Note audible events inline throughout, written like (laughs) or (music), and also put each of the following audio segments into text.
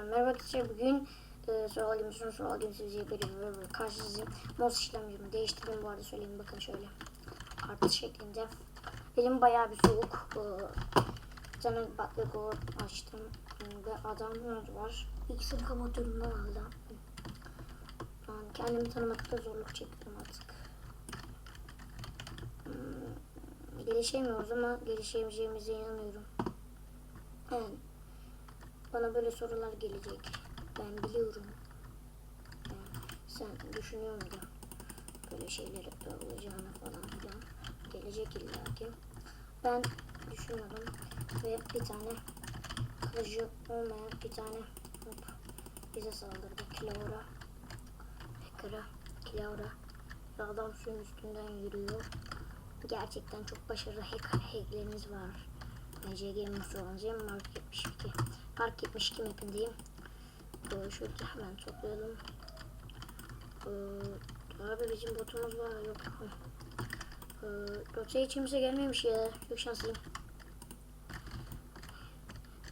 Tekrardan merhaba arkadaşlar. Bugün e, soru alayım, soru size böyle böyle böyle karşınızdayım. Mouse işlemcimi değiştirdim bu arada söyleyeyim bakın şöyle. Artı şeklinde. Elim bayağı bir soğuk. E, bir tane baklagor açtım. Ve adam var. İkisini kapatıyorum ben hala. Ben kendimi tanımakta zorluk çektim artık. Hmm, Gelişemiyoruz ama gelişemeyeceğimize inanıyorum. Evet. Bana böyle sorular gelecek. Ben biliyorum. Yani sen düşünüyor muydun? Böyle şeyleri olacağını falan filan. Gelecek illaki. Ben düşünüyorum. Ve bir tane kılıcı olmayan bir tane hop, bize saldırdı. Kilavra. Hacker'a. Kilavra. Ve adam suyun üstünden yürüyor. Gerçekten çok başarılı hack var. MC Gamer Front'cıyım. Mark 72. Mark 72 mapindeyim. Ee, şöyle hemen toplayalım. Ee, abi bizim botumuz var yok. Ee, rotaya hiç kimse gelmemiş ya. Çok şanslıyım.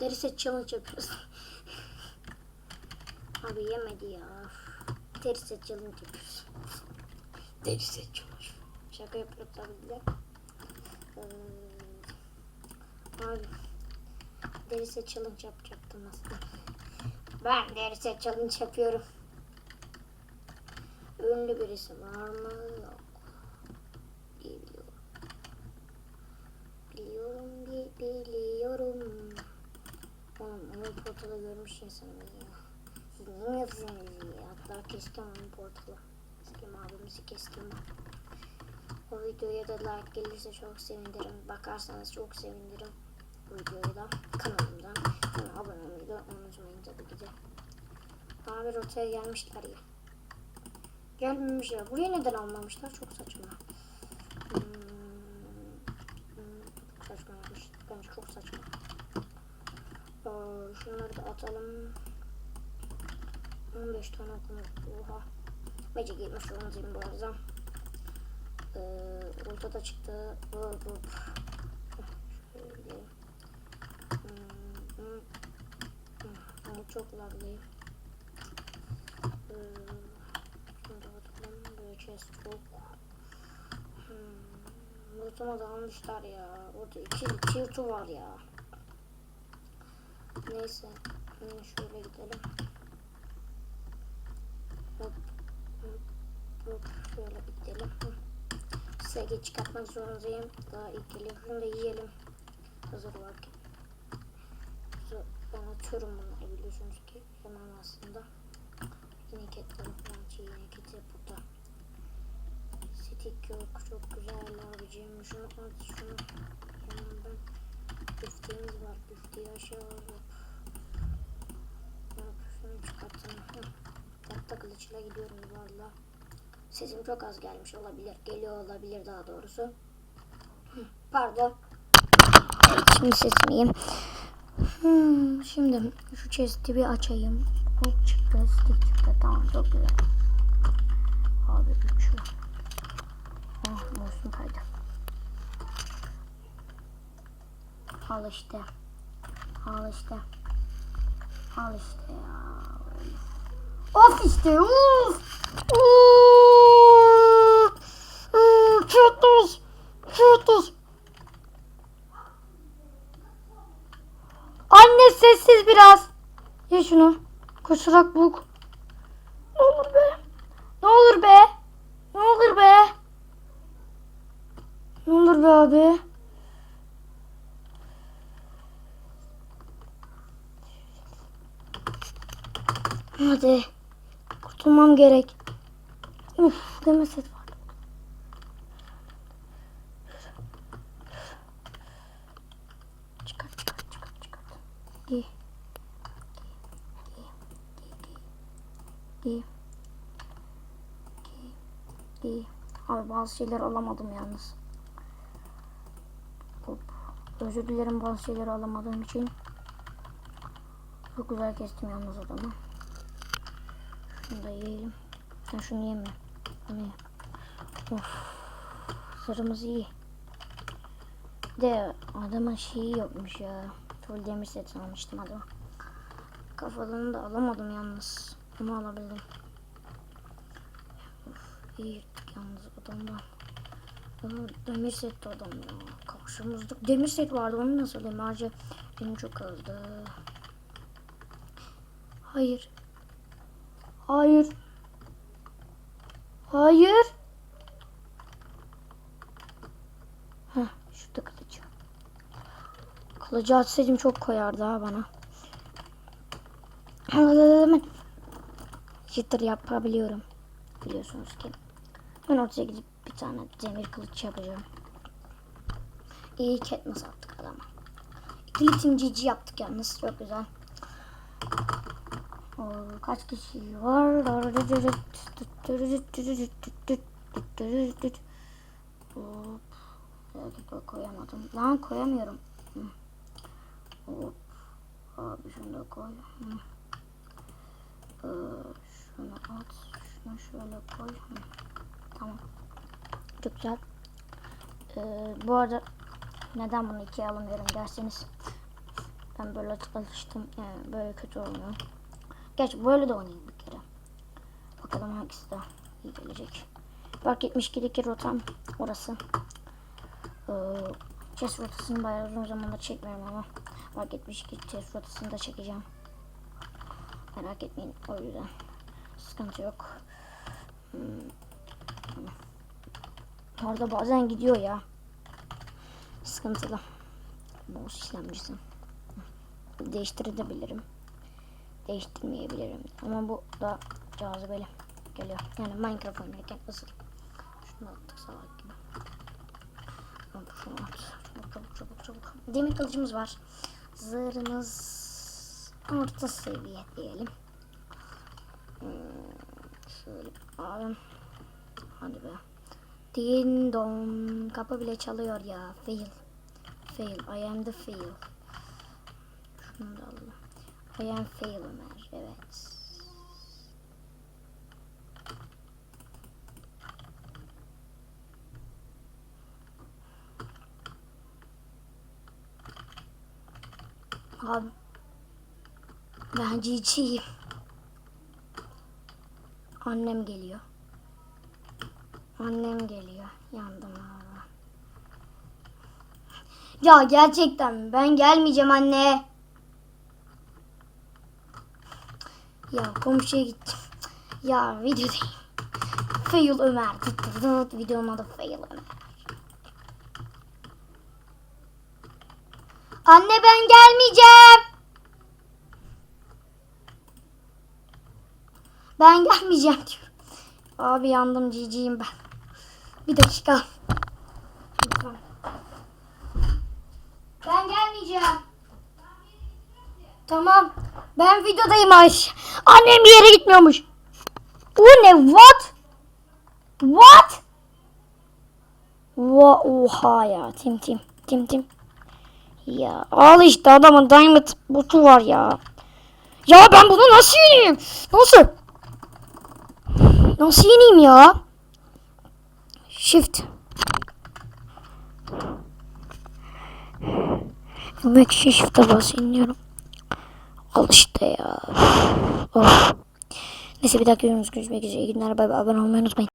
Deri set challenge yapıyoruz. (laughs) abi yemedi ya. Deri set challenge yapıyoruz. Deri set challenge. Şaka yapıyorum tabii ki de. Ee, Abi deri set challenge yapacaktım aslında. Ben deri set challenge yapıyorum. Ünlü birisi var mı? Yok. Biliyorum. Biliyorum, bi biliyorum. Oğlum onun portalı görmüş insanım ya. Siz ne yapıyorsunuz ya? Hatta kestim onun portalı. Kestim abimizi kestim. O videoya da like gelirse çok sevinirim. Bakarsanız çok sevinirim. Bu videoyu da kanalımdan bana abone olmayı da unutmayın tabii ki de. Abi rotaya gelmişler ya. Gelmemişler. Buraya neden almamışlar? Çok saçma. Hmm, hmm. Bence çok saçma. Aa, şunları da atalım. 15 tane okumuz. Oha. Magic girmiş olmalıyım bu arada. Ee, ortada çıktı. Hop hop. Şöyle. Hmm, hmm, hmm. Ama çok lavlı. Ee. Böyle chest çok. Hmm. Lootuma da almışlar ya. Orada iki tier 2 var ya. Neyse. Hmm, şöyle gidelim. Hop. Hop. Şöyle gidelim. SG çıkartmak zorundayım. Daha ilk da yiyelim. Hazır varken. Atıyorum bunları biliyorsunuz ki. Hemen aslında. Yine ketlerim çiğ yine keti burada. Stick yok. Çok güzel abicim. Şunu at şunu. Hemen ben. Büfteğimiz var. Büfteği aşağı hop. Hop şunu çıkartalım. Hı. Tahta kılıçla gidiyorum valla. Sesim çok az gelmiş olabilir. Geliyor olabilir daha doğrusu. Pardon. Evet, şimdi sesimi yiyeyim. Hmm, şimdi şu chest'i bir açayım. Hop çıktı, stick çıktı. Tamam çok güzel. Abi üçü. Ah, olsun kaydı. Al işte. Al işte. Al işte ya. Of işte of. Çötüz. Çötüz. Anne sessiz biraz. Ye şunu. Koşarak bul. Ne olur be. Ne olur be. Ne olur be. Ne olur be abi. Hadi. Kurtulmam gerek. Uf, deme Giy, giy. Giy, giy. Abi bazı şeyler alamadım yalnız. Özür dilerim bazı şeyleri alamadığım için. Çok güzel kestim yalnız adamı. Şunu da yiyelim. Sen şunu yeme. Bunu. Of. Sırımız iyi. De adamın şeyi yokmuş ya. Full demir set almıştım adama. Kafalarını da alamadım yalnız. Onu alabildim. Of, iyi yırttık yalnız adamdan. Aa, demir setti adam ya. Karşımızda demir set vardı onu nasıl alayım? Harca benim çok azdı. Hayır. Hayır. Hayır. Kılıcı açsaydım çok koyardı ha bana. Jitter yapabiliyorum. Biliyorsunuz ki. Ben ortaya gidip bir tane demir kılıç yapacağım. İyi Katniss attık adama. İkili tim GG yaptık yalnız. Çok güzel. Oo, kaç kişi var? Koyamadım. Lan koyamıyorum. Hı. Hop. Abi şunu da koy. Hı. Ee, şunu at. Şunu şöyle koy. Tamam. Çok güzel. Ee, bu arada neden bunu ikiye alamıyorum derseniz ben böyle alıştım. Yani böyle kötü olmuyor. Gerçi böyle de oynayayım bir kere. Bakalım hangisi daha iyi gelecek. Fark 72'deki rotam orası. Ee, chess rotasını bayağı uzun zamandır çekmiyorum ama Fark 72 chess rotasını da çekeceğim. Merak etmeyin o yüzden. Sıkıntı yok. Hmm. Orada bazen gidiyor ya. Sıkıntılı. Mouse işlemcisi. Değiştirebilirim. Değiştirmeyebilirim. Ama bu da cazibeli geliyor. Yani Minecraft oynarken ısır. Şunu attık salak gibi. Şunu at. Çabuk çabuk çabuk. Demir kılıcımız var. Zırhımız orta seviye diyelim. Hmm, şöyle alalım. Hadi be. Din dong. Kapı bile çalıyor ya. Fail. Fail. I am the fail. Şunu da alalım. I am fail Ömer. Evet. Abi. Ben ciciyim. Annem geliyor. Annem geliyor. Yandım abi. Ya gerçekten ben gelmeyeceğim anne. Ya komşuya gittim. Ya videodayım. Fail Ömer. Videonun adı Fail Ömer. Anne ben gelmeyeceğim. Ben gelmeyeceğim diyorum. Abi yandım ciciyim ben. Bir dakika. Ben gelmeyeceğim. Tamam. Ben videodayım Ayşe. Annem bir yere gitmiyormuş. Bu ne? What? What? Oha ya. Tim tim. Tim tim. Ya al işte adamın diamond botu var ya. Ya ben bunu nasıl yeneyim? Nasıl? Nasıl yeneyim ya? Shift. Yemek için shift'e bas iniyorum. Al işte ya. Of. Neyse bir dakika görüşmek üzere. İyi günler. Bay bay. Abone olmayı unutmayın.